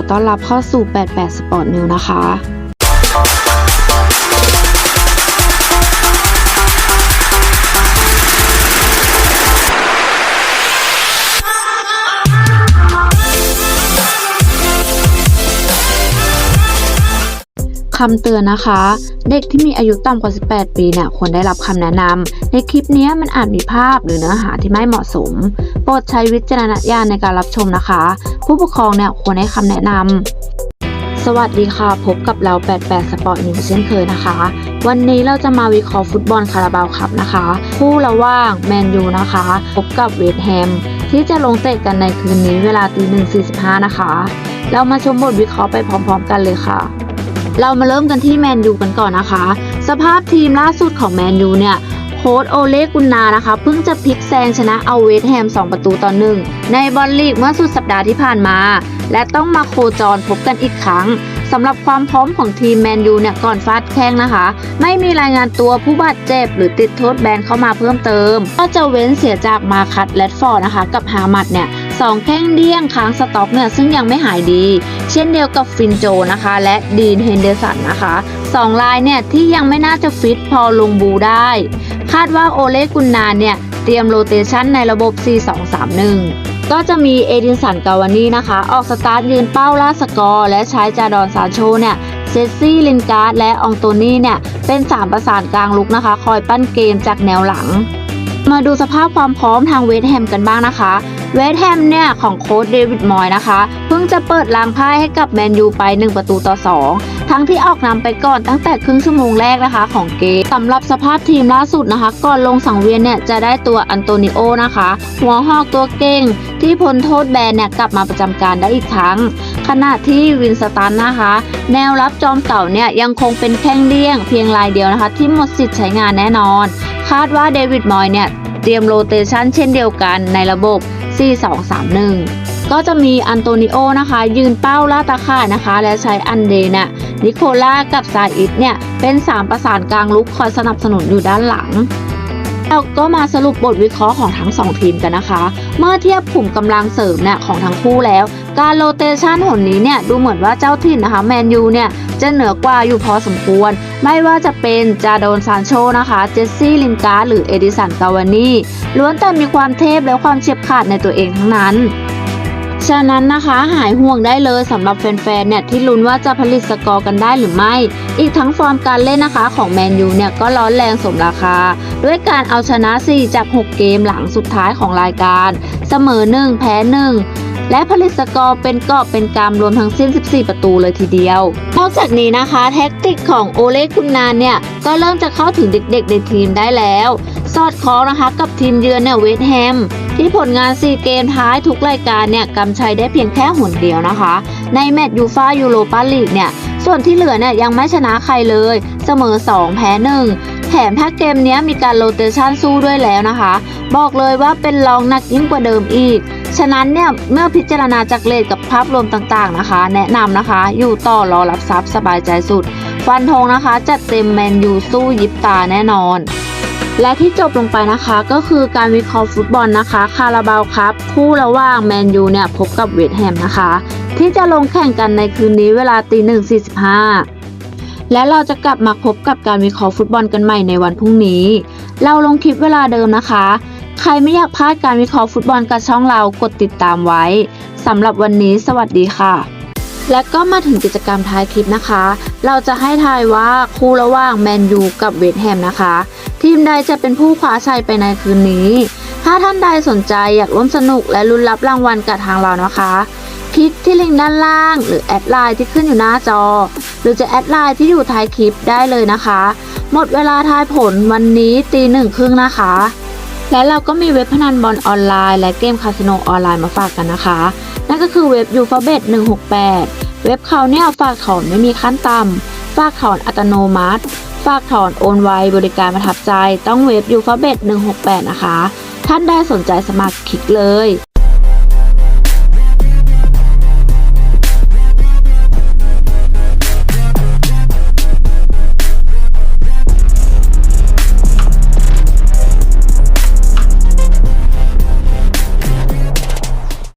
อต้อนรับเข้าสู่ 88 Sport News นะคะ คำเตือนนะคะ เด็กที่มีอายุต่ำกว่า 18 ปีเนี่ยควรได้รับคำแนะนำในคลิปนี้มันอาจมีภาพหรือเนื้อหาที่ไม่เหมาะสม โปรดใช้วิจารณญาณในการรับชมนะคะ ผู้ปกครองเนี่ยควรให้คำแนะนำสวัสดีค่ะ พบกับเรา 88 Sport News เช่นเคยนะคะ วันนี้เราจะมาวิเคราะห์ฟุตบอลคาราบาวคัพนะคะ คู่ระหว่างแมนยูนะคะ พบกับเวสต์แฮมที่จะลงเตะกันในคืนนี้เวลาตีหนึ่งสี่สิบห้านะคะ เรามาชมบทวิเคราะห์ไปพร้อม ๆ กันเลยค่ะ เรามาเริ่มกันที่แมนยูกันก่อนนะคะ สภาพทีมล่าสุดของแมนยูเนี่ยโค้ชโอเลกุนนานะคะเพิ่งจะพลิกแซงชนะเอาเวสแฮม 2 ประตูต่อหนึ่งในบอลลีกเมื่อสุดสัปดาห์ที่ผ่านมา และต้องมาโคจรพบกันอีกครั้งสำหรับความพร้อมของทีมแมนยูเนี่ยก่อนฟาดแข้งนะคะ ไม่มีรายงานตัวผู้บาดเจ็บ หรือติดโทษแบนเข้ามาเพิ่มเติม ก็จะเว้นเสียจากมาคัตแรดฟอร์ดนะคะ กับฮามัดเนี่ย สองแข้งเดี้ยงค้างสต็อกเนี่ยซึ่งยังไม่หายดี เช่นเดียวกับฟินโจนะคะ และดีนเฮนเดอร์สันนะคะสองรายเนี่ยที่ยังไม่น่าจะฟิตพอลงบูได้ คาดว่าโอเลกุนนานเนี่ยเตรียมโรเตชันในระบบ 4-2-3-1ก็จะมีเอดินสันกาวานีนะคะ ออกสตาร์ทยืนเป้าล่าสกอร์ และใช้จาดอนซานโชเนี่ยเซซซี่ลินการ์ดและองโตนี่เนี่ย เป็น3ประสานกลางลุกนะคะ คอยปั้นเกมจากแนวหลัง มาดูสภาพความพร้อมทางเวสแฮมกันบ้างนะคะ เวสแฮมเนี่ยของโค้ชเดวิดมอยนะคะ เพิ่งจะเปิดล้างพ่ายให้กับแมนยูไป 1 ประตูต่อ 2 ทั้งที่ออกนำไปก่อนตั้งแต่ครึ่งชั่วโมงแรกนะคะของเกมสำหรับสภาพทีมล่าสุดนะคะ ก่อนลงสังเวียนเนี่ยจะได้ตัวอันโตนิโอนะคะ หัวหอกตัวเก่ง ที่พ้นโทษแบนเนี่ยกลับมาประจำการได้อีกครั้ง ขณะที่วินสตันนะคะ แนวรับจอมเก่าเนี่ยยังคงเป็นแข้งเลี่ยงเพียงรายเดียวนะคะ ที่หมดสิทธิ์ใช้งานแน่นอน คาดว่าเดวิดมอยเนี่ย เตรียมโรเตชันเช่นเดียวกันในระบบ 4-2-3-1 ก็จะมีอันโตนิโอนะคะ ยืนเป้าล่าตาข่านะคะ และใช้อันเดน่ะนิโคล่ากับซาอิดเนี่ย เป็น 3 ประสานกลางลุกคอยสนับสนุนอยู่ด้านหลังเราก็มาสรุปบทวิเคราะห์ของทั้ง 2 ทีมกันนะคะ เมื่อเทียบขุมกำลังเสริมเนี่ยของทั้งคู่แล้วการโรเตชันหนนี้เนี่ยดูเหมือนว่าเจ้าถิ่นนะคะแมนยูเนี่ยจะเหนือกว่าอยู่พอสมควร ไม่ว่าจะเป็นจาโดนซานโชนะคะเจสซี่ลินการ์หรือเอดิสันกาวานีล้วนแต่มีความเทพและความเฉียบขาดในตัวเองทั้งนั้นฉะนั้นนะคะหายห่วงได้เลยสำหรับแฟนๆ เนี่ยที่ลุ้นว่าจะผลิตสกอร์กันได้หรือไม่ อีกทั้งฟอร์มการเล่นนะคะของแมนยูเนี่ยก็ร้อนแรงสมราคา ด้วยการเอาชนะ 4 จาก 6 เกมหลังสุดท้ายของรายการ เสมอ 1 แพ้ 1 และผลิตสกอร์เป็นกอบเป็นกำรวมทั้งสิ้น 14 ประตูเลยทีเดียวนอกจากนี้นะคะแท็กติกของโอเล่กุนนานเนี่ย ก็เริ่มจะเข้าถึงเด็กๆในทีมได้แล้ว สอดคล้องนะคะกับทีมเยือนเนี่ยเวสแฮมที่ผลงาน4เกมท้ายทุกรายการเนี่ยกำชัยได้เพียงแค่หนเดียวนะคะ ในแมตช์ยูฟายูโรปาลีกเนี่ยส่วนที่เหลือเนี่ยยังไม่ชนะใครเลย เสมอ 2 แพ้ 1 แถมถ้าเกมเนี้ยมีการโรเตชันสู้ด้วยแล้วนะคะ บอกเลยว่าเป็นรองหนักยิ่งกว่าเดิมอีก ฉะนั้นเนี่ยเมื่อพิจารณาจากเลทกับภาพรวมต่างๆนะคะ แนะนำนะคะ อยู่ต่อรอรับทรัพย์สบายใจสุด ฟันธงนะคะ จัดเต็มแมนยูสู้ยิบตาแน่นอน และที่จบลงไปนะคะก็คือการวิเคราะห์ฟุตบอลนะคะ คาราบาวครับ คู่ระหว่างแมนยูเนี่ยพบกับเวสแฮมนะคะ ที่จะลงแข่งกันในคืนนี้เวลาตีหนึ่งสี่สิบห้าและเราจะกลับมาพบกับการวิเคราะห์ฟุตบอลกันใหม่ในวันพรุ่งนี้ เราลงคลิปเวลาเดิมนะคะ ใครไม่อยากพลาดการวิเคราะห์ฟุตบอลกับช่องเรากดติดตามไว้สำหรับวันนี้สวัสดีค่ะ และก็มาถึงกิจกรรมท้ายคลิปนะคะ เราจะให้ทายว่าคู่ระหว่างแมนยูกับเวสต์แฮมนะคะ ทีมใดจะเป็นผู้คว้าชัยไปในคืนนี้ ถ้าท่านใดสนใจอยากร่วมสนุกและลุ้นรับรางวัลกับทางเรานะคะ คลิกที่ลิงก์ด้านล่าง หรือแอดไลน์ที่ขึ้นอยู่หน้าจอ หรือจะแอดไลน์ที่อยู่ท้ายคลิปได้เลยนะคะ หมดเวลาทายผลวันนี้ตีหนึ่งครึ่งนะคะ และเราก็มีเว็บพนันบอลออนไลน์และเกมคาสิโนออนไลน์มาฝากกันนะคะ นั่นก็คือเว็บยูฟาเบต168 เว็บเขาเนี่ยฝากถอนไม่มีขั้นต่ำ ฝากถอนอัตโนมัติ ฝากถอนโอนไวบริการประทับใจ ต้องเว็บยูฟาเบต168 นะคะ ท่านได้สนใจสมัครคลิกเลย